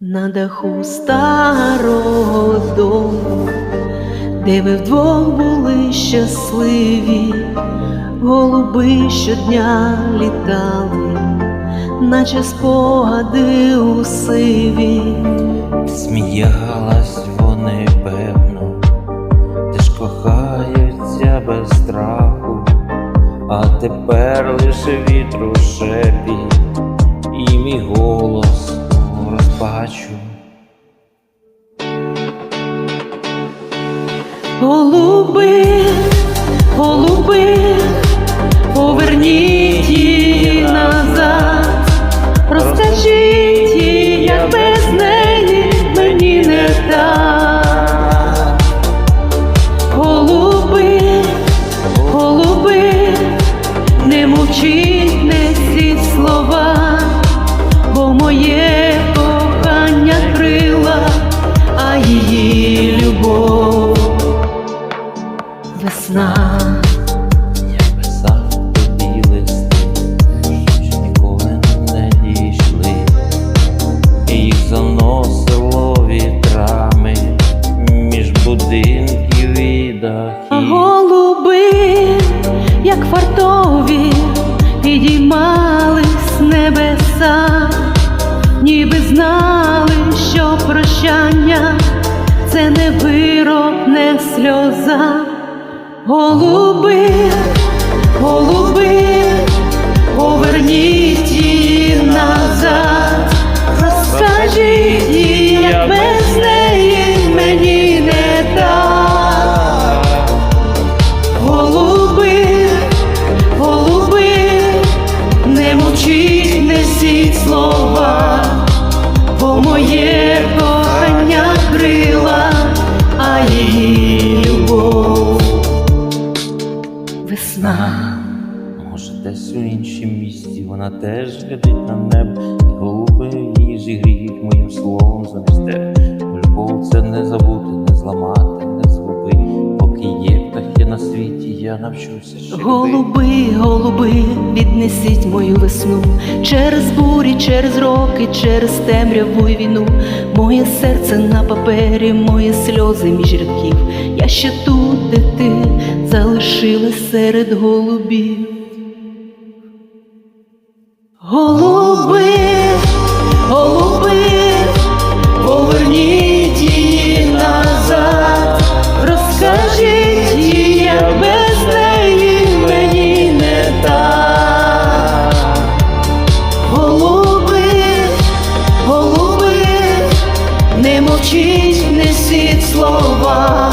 На даху старого дому, де ви вдвох були щасливі, голуби щодня літали, наче спогади у сиві. Сміялась вони певно, де ж кохаються без страху, а тепер лише вітру шепіт і мій голос у розпачу. Голуби, голуби, поверніть її назад, розкажіть їй, як без неї мені не так. Голуби, голуби, не мовчіть, несіть слова, бо моє Весна, Я писав тобі листи, що ніколи не дійшли, і їх заносило вітрами між будинків і дахів. голуби, як фартові, підіймались з небеса, ніби знали, що прощання це не вирок, не сльоза. Голуби, голуби, поверніть її назад, розкажіть їй, як без неї мені не так. Голуби, голуби, не мовчіть, несіть слова, бо моє кохання крила, Може, десь у іншім місті вона теж глядить на небо, і голуби її зігріють моїм словом замісте. Любов це не забути, не зламати, не згубити. Поки є птахи на світі, я навчуся. Голуби, голуби, віднесіть мою весну через бурі, через роки, через темряву й війну. Моє серце на папері, мої сльози між рядків. Я ще тут, де ти залишилась серед голубів. Голуби, голуби, поверніть її назад, розкажіть їй, як без неї мені не так. Голуби, голуби, не мовчіть, несіть слова,